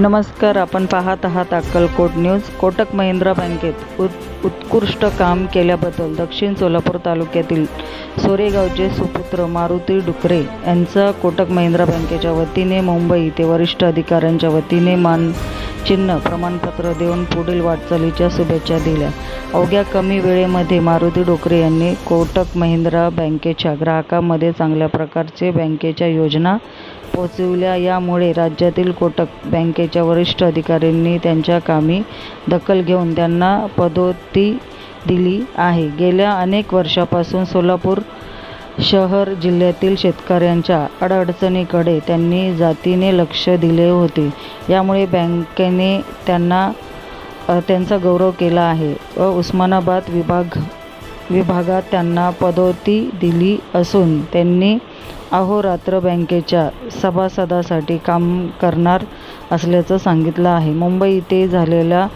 नमस्कार आपण पाहत आहात अक्कलकोट न्यूज. कोटक महिंद्रा बँकेत उत् उत्कृष्ट काम केल्याबद्दल दक्षिण सोलापूर तालुक्यातील सोरेगावचे सुपुत्र मारुती डुकरे यांचा कोटक महिंद्रा बँकेच्या वतीने मुंबई ते वरिष्ठ अधिकाऱ्यांच्या वतीने मान चिन्ह प्रमाणपत्र देऊन पुढील वाटचालीच्या शुभेच्छा दिल्या. अवघ्या कमी वेळेमध्ये मारुती डोकरे यांनी कोटक महिंद्रा बँकेच्या ग्राहकामध्ये चांगल्या प्रकारचे बँकेच्या योजना पोचविल्या. यामुळे राज्यातील कोटक बँकेच्या वरिष्ठ अधिकाऱ्यांनी त्यांच्या कामी दखल घेऊन त्यांना पदोन्नती दिली आहे. गेल्या अनेक वर्षापासून सोलापूर शहर जिल्ह्यातील शेतकऱ्यांच्या अडअडचणीकडे त्यांनी जातीने लक्ष दिले होते. यामुळे बँकेने त्यांना त्यांचा गौरव केला आहे. व उस्मानाबाद विभाग विभागात त्यांना पदोन्नती दिली असून त्यांनी अहोरात्र बँकेच्या सभासदासाठी काम करणार असल्याचं सांगितलं आहे. मुंबई इथे झालेल्या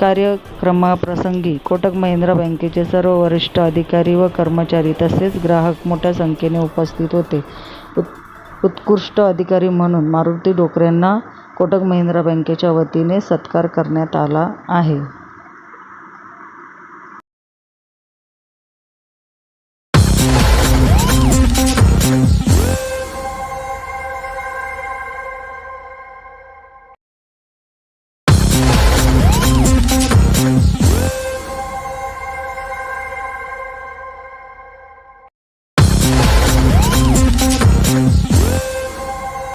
कार्यक्रमाप्रसंगी कोटक महिंद्रा बँकेचे सर्व वरिष्ठ अधिकारी व कर्मचारी तसेच ग्राहक मोठ्या संख्येने उपस्थित होते. उत् उत्कृष्ट अधिकारी म्हणून मारुती डोकरेंना कोटक महिंद्रा बँकेच्या वतीने सत्कार करण्यात आला आहे.